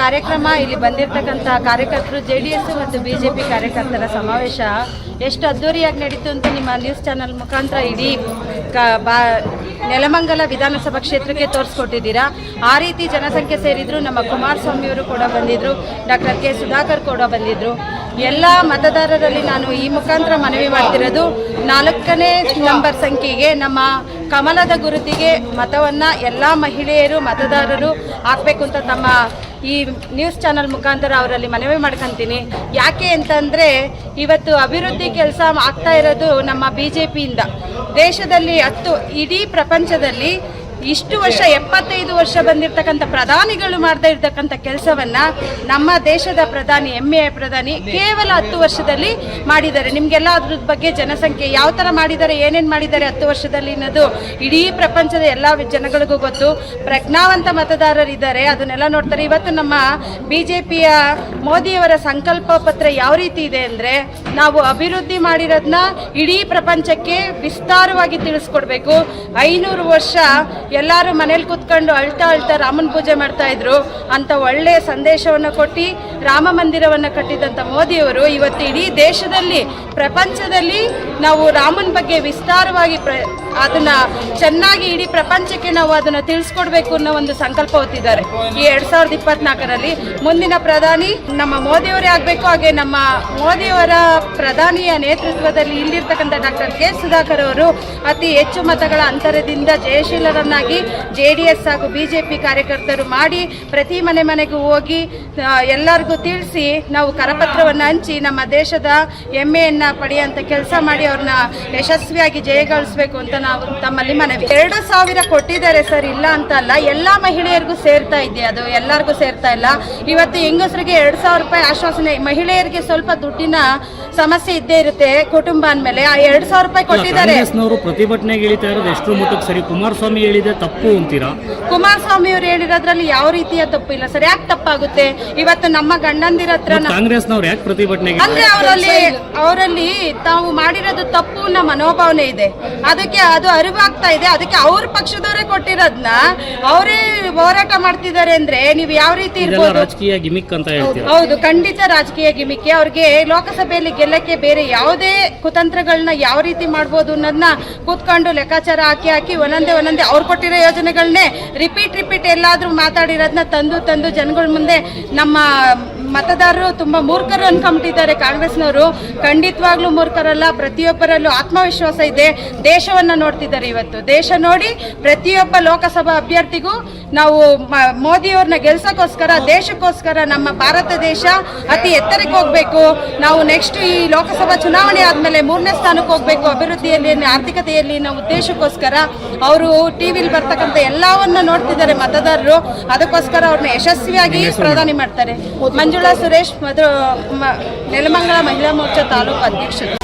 ಕಾರ್ಯಕ್ರಮ ಇಲ್ಲಿ ಬಂದಿರತಕ್ಕಂತಹ ಕಾರ್ಯಕರ್ತರು ಜೆ ಡಿ ಎಸ್ ಮತ್ತು ಬಿ ಜೆ ಪಿ ಕಾರ್ಯಕರ್ತರ ಸಮಾವೇಶ ಎಷ್ಟು ಅದ್ದೂರಿಯಾಗಿ ನಡೀತು ಅಂತ ನಿಮ್ಮ ನ್ಯೂಸ್ ಚಾನಲ್ ಮುಖಾಂತರ ಇಡೀ ಬಾ ನೆಲಮಂಗಲ ವಿಧಾನಸಭಾ ಕ್ಷೇತ್ರಕ್ಕೆ ತೋರಿಸ್ಕೊಟ್ಟಿದ್ದೀರಾ. ಆ ರೀತಿ ಜನಸಂಖ್ಯೆ ಸೇರಿದ್ರು ನಮ್ಮ ಕುಮಾರಸ್ವಾಮಿಯವರು ಕೂಡ ಬಂದಿದ್ರು, ಡಾಕ್ಟರ್ ಕೆ ಸುಧಾಕರ್ ಕೂಡ ಬಂದಿದ್ರು. ಎಲ್ಲ ಮತದಾರರಲ್ಲಿ ನಾನು ಈ ಮುಖಾಂತರ ಮನವಿ ಮಾಡ್ತಿರೋದು, ನಾಲ್ಕನೇ ನಂಬರ್ ಸಂಖ್ಯೆಗೆ ನಮ್ಮ ಕಮಲದ ಗುರುತಿಗೆ ಮತವನ್ನು ಎಲ್ಲ ಮಹಿಳೆಯರು, ಮತದಾರರು ಹಾಕಬೇಕು ಅಂತ ತಮ್ಮ ಈ ನ್ಯೂಸ್ ಚಾನಲ್ ಮುಖಾಂತರ ಅವರಲ್ಲಿ ಮನವಿ ಮಾಡ್ಕೊತೀನಿ. ಯಾಕೆ ಅಂತಂದರೆ ಇವತ್ತು ಅಭಿವೃದ್ಧಿ ಕೆಲಸ ಆಗ್ತಾ ಇರೋದು ನಮ್ಮ ಬಿ ಜೆ ಪಿಯಿಂದ ದೇಶದಲ್ಲಿ ಹತ್ತು, ಇಡೀ ಪ್ರಪಂಚದಲ್ಲಿ ಇಷ್ಟು ವರ್ಷ, ಎಪ್ಪತ್ತೈದು ವರ್ಷ ಬಂದಿರತಕ್ಕಂಥ ಪ್ರಧಾನಿಗಳು ಮಾಡ್ತಾ ಇರ್ತಕ್ಕಂಥ ಕೆಲಸವನ್ನ ನಮ್ಮ ದೇಶದ ಪ್ರಧಾನಿ ಹೆಮ್ಮೆಯ ಪ್ರಧಾನಿ ಕೇವಲ ಹತ್ತು ವರ್ಷದಲ್ಲಿ ಮಾಡಿದ್ದಾರೆ. ನಿಮಗೆಲ್ಲ ಅದ್ರ ಬಗ್ಗೆ ಜನಸಂಖ್ಯೆ ಯಾವ ಥರ ಮಾಡಿದ್ದಾರೆ, ಏನೇನು ಮಾಡಿದ್ದಾರೆ ಹತ್ತು ವರ್ಷದಲ್ಲಿ ಅನ್ನೋದು ಇಡೀ ಪ್ರಪಂಚದ ಎಲ್ಲ ಜನಗಳಿಗೂ ಗೊತ್ತು. ಪ್ರಜ್ಞಾವಂತ ಮತದಾರರಿದ್ದಾರೆ, ಅದನ್ನೆಲ್ಲ ನೋಡ್ತಾರೆ. ಇವತ್ತು ನಮ್ಮ ಬಿ ಜೆ ಪಿಯ ಮೋದಿಯವರ ಸಂಕಲ್ಪ ಪತ್ರ ಯಾವ ರೀತಿ ಇದೆ ಅಂದರೆ, ನಾವು ಅಭಿವೃದ್ಧಿ ಮಾಡಿರೋದನ್ನ ಇಡೀ ಪ್ರಪಂಚಕ್ಕೆ ವಿಸ್ತಾರವಾಗಿ ತಿಳಿಸ್ಕೊಡ್ಬೇಕು. ಐನೂರು ವರ್ಷ ಎಲ್ಲರೂ ಮನೇಲಿ ಕೂತ್ಕೊಂಡು ಅಳ್ತಾ ಅಳ್ತಾ ರಾಮನ ಪೂಜೆ ಮಾಡ್ತಾ ಇದ್ರು. ಅಂತ ಒಳ್ಳೆಯ ಸಂದೇಶವನ್ನು ಕೊಟ್ಟು ರಾಮ ಮಂದಿರವನ್ನು ಕಟ್ಟಿದಂಥ ಮೋದಿಯವರು ಇವತ್ತು ಇಡೀ ದೇಶದಲ್ಲಿ ಪ್ರಪಂಚದಲ್ಲಿ ನಾವು ರಾಮನ ಬಗ್ಗೆ ವಿಸ್ತಾರವಾಗಿ ಪ್ರ ಅದನ್ನ ಚೆನ್ನಾಗಿ ಇಡೀ ಪ್ರಪಂಚಕ್ಕೆ ನಾವು ಅದನ್ನ ತಿಳಿಸ್ಕೊಡ್ಬೇಕು ಅನ್ನೋ ಒಂದು ಸಂಕಲ್ಪ ಹೊತ್ತಿದ್ದಾರೆ. ಈ ಎರಡ್ ಸಾವಿರದ ಇಪ್ಪತ್ನಾಲ್ಕರಲ್ಲಿ ಮುಂದಿನ ಪ್ರಧಾನಿ ನಮ್ಮ ಮೋದಿಯವರೇ ಆಗಬೇಕು ಹಾಗೆ ನಮ್ಮ ಮೋದಿಯವರ ಪ್ರಧಾನಿಯ ನೇತೃತ್ವದಲ್ಲಿ ಇಲ್ಲಿರ್ತಕ್ಕಂಥ ಡಾಕ್ಟರ್ ಕೆ ಸುಧಾಕರ್ ಅವರು ಅತಿ ಹೆಚ್ಚು ಮತಗಳ ಅಂತರದಿಂದ ಜಯಶೀಲರನ್ನಾಗಿ ಜೆ ಡಿ ಎಸ್ ಹಾಗೂ ಬಿ ಜೆ ಕಾರ್ಯಕರ್ತರು ಮಾಡಿ ಪ್ರತಿ ಮನೆ ಮನೆಗೂ ಹೋಗಿ ಆ, ಎಲ್ಲರಿಗೂ ತಿಳಿಸಿ, ನಾವು ಕರಪತ್ರವನ್ನು ಹಂಚಿ ನಮ್ಮ ದೇಶದ ಹೆಮ್ಮೆಯನ್ನು ಪಡೆಯುವಂಥ ಕೆಲಸ ಮಾಡಿ ಅವ್ರನ್ನ ಯಶಸ್ವಿಯಾಗಿ ಜಯಗಳಿಸಬೇಕು ಅಂತ ನಾವು ತಮ್ಮಲ್ಲಿ ಮನವಿ. ಎರಡು ಸಾವಿರ ಕೊಟ್ಟಿದ್ದಾರೆ ಸರ್, ಇಲ್ಲ ಅಂತ ಅಲ್ಲ, ಎಲ್ಲ ಮಹಿಳೆಯರಿಗೂ ಸೇರ್ತಾ ಇದೆ ಅದು, ಎಲ್ಲರಿಗೂ ಸೇರ್ತಾ ಇಲ್ಲ. ಇವತ್ತು ಹೆಂಗಸರಿಗೆ ಎರಡು ಸಾವಿರ ರೂಪಾಯಿ ಆಶ್ವಾಸನೆ, ಮಹಿಳೆಯರಿಗೆ ಸ್ವಲ್ಪ ದುಡ್ಡಿನ ಸಮಸ್ಯೆ ಇದ್ದೇ ಇರುತ್ತೆ ಕುಟುಂಬ ಅಂದಮೇಲೆ. ಆ ಎರಡು ಸಾವಿರ ರೂಪಾಯಿ ಕೊಟ್ಟಿದ್ದಾರೆ. ಕಾಂಗ್ರೆಸ್ನವರು ಪ್ರತಿಭಟನೆಗೆ ಇಳಿತಾ ಇರೋದು ಎಷ್ಟು ಮಟ್ಟಕ್ಕೆ ಸರಿ? ಕುಮಾರಸ್ವಾಮಿ ಹೇಳಿದೆ ತಪ್ಪು ಅಂತೀರಾ? ಕುಮಾರಸ್ವಾಮಿ ಅವರು ಹೇಳಿರೋದ್ರಲ್ಲಿ ಯಾವ ರೀತಿಯ ತಪ್ಪು ಇಲ್ಲ ಸರ್. ಯಾಕೆ ತಪ್ಪಾಗುತ್ತೆ? ಇವತ್ತು ನಮ್ಮ ಗಂಡಂದಿರ ಹತ್ರ ಕಾಂಗ್ರೆಸ್ನವ್ರು ಯಾಕೆ ಪ್ರತಿಭಟನೆಗೆ ಅಂದ್ರೆ ಅವರಲ್ಲಿ ಅವರಲ್ಲಿ ತಾವು ಮಾಡಿರೋದು ತಪ್ಪು ಅನ್ನೋ ಮನೋಭಾವನೆ ಇದೆ. ಅದಕ್ಕೆ ಅದು ಅರಿವಾಗ್ತಾ ಇದೆ. ಅದಕ್ಕೆ ಅವ್ರ ಪಕ್ಷದವರೇ ಕೊಟ್ಟಿರೋದ್ನ ಅವರೇ ಹೋರಾಟ ಮಾಡ್ತಿದ್ದಾರೆ ಅಂದ್ರೆ ನೀವು ಯಾವ ರೀತಿ ಇದೆಲ್ಲ ಇರ್ಬೋದು? ರಾಜಕೀಯ ಗಿಮಿಕ್ ಅಂತ ಹೇಳ್ತೀರಾ? ಹೌದು ಖಂಡಿತ ರಾಜಕೀಯ ಗಿಮಿಕ್. ಅವ್ರಿಗೆ ಲೋಕಸಭೆಯಲ್ಲಿ ಗೆಲ್ಲಕ್ಕೆ ಬೇರೆ ಯಾವುದೇ ಕುತಂತ್ರಗಳನ್ನ ಯಾವ ರೀತಿ ಮಾಡ್ಬೋದು ಅನ್ನೋದನ್ನ ಕೂತ್ಕೊಂಡು ಲೆಕ್ಕಾಚಾರ ಹಾಕಿ ಹಾಕಿ ಒಂದೊಂದೇ ಒಂದೊಂದೇ ಅವ್ರು ಕೊಟ್ಟಿರೋ ಯೋಜನೆಗಳನ್ನೇ ರಿಪೀಟ್ ರಿಪೀಟ್ ಎಲ್ಲಾದ್ರೂ ಮಾತಾಡಿರೋದನ್ನ ತಂದು ತಂದು ಜನಗಳ ಮುಂದೆ ನಮ್ಮ ಮತದಾರರು ತುಂಬಾ ಮೂರ್ಖರು ಅನ್ಕೊಂಬಿಟ್ಟಿದ್ದಾರೆ ಕಾಂಗ್ರೆಸ್ನವರು. ಖಂಡಿತವಾಗ್ಲೂ ಮೂರ್ಖರಲ್ಲ ಪ್ರತಿಯೊಬ್ಬರಲ್ಲೂ ಆತ್ಮವಿಶ್ವಾಸ ಇದೆ. ದೇಶವನ್ನ ನೋಡ್ತಿದ್ದಾರೆ ಇವತ್ತು. ದೇಶ ನೋಡಿ ಪ್ರತಿಯೊಬ್ಬ ಲೋಕಸಭಾ ಅಭ್ಯರ್ಥಿಗೂ ನಾವು ಮೋದಿಯವ್ರನ್ನ ಗೆಲ್ಸೋಕ್ಕೋಸ್ಕರ ದೇಶಕ್ಕೋಸ್ಕರ ನಮ್ಮ ಭಾರತ ದೇಶ ಅತಿ ಎತ್ತರಕ್ಕೆ ಹೋಗ್ಬೇಕು. ನಾವು ನೆಕ್ಸ್ಟ್ ಈ ಲೋಕಸಭಾ ಚುನಾವಣೆ ಆದ್ಮೇಲೆ ಮೂರನೇ ಸ್ಥಾನಕ್ಕೆ ಹೋಗ್ಬೇಕು ಅಭಿವೃದ್ಧಿಯಲ್ಲಿ ಆರ್ಥಿಕತೆಯಲ್ಲಿ ನಾವು ಉದ್ದೇಶಕ್ಕೋಸ್ಕರ. ಅವರು ಟಿವಿಲಿ ಬರ್ತಕ್ಕಂಥ ಎಲ್ಲವನ್ನ ನೋಡ್ತಿದ್ದಾರೆ ಮತದಾರರು. ಅದಕ್ಕೋಸ್ಕರ ಅವ್ರನ್ನ ಯಶಸ್ವಿಯಾಗಿ ಪ್ರಧಾನಿ ಮಾಡ್ತಾರೆ. ಮಂಜುಳಾ మధుల సురేష్ మధు నెలమంగళ మహిళా మోర్చా తాలూకు అధ్యక్షులు